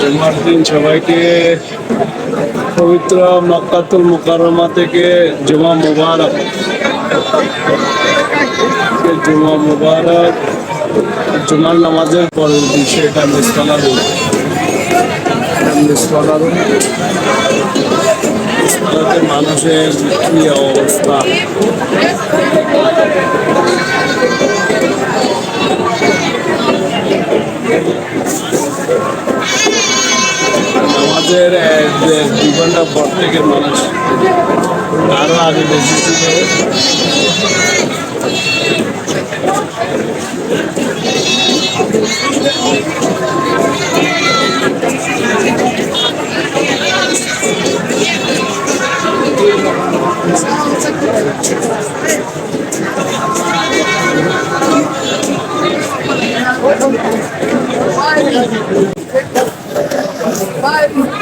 জুমার দিন সবাইকে পবিত্র মক্কাতুল মুকাররমা থেকে জুমা মুবারক। জুমা মুবারক জুমার নামাজের পরের দিন এটা মিস করা হলো মিস করা হলো মিসকালাতে মানুষের কি অবস্থা? আমাদের দুই ঘণ্টা পর থেকে মানুষ আরও আগে বেশি ছিল Bye.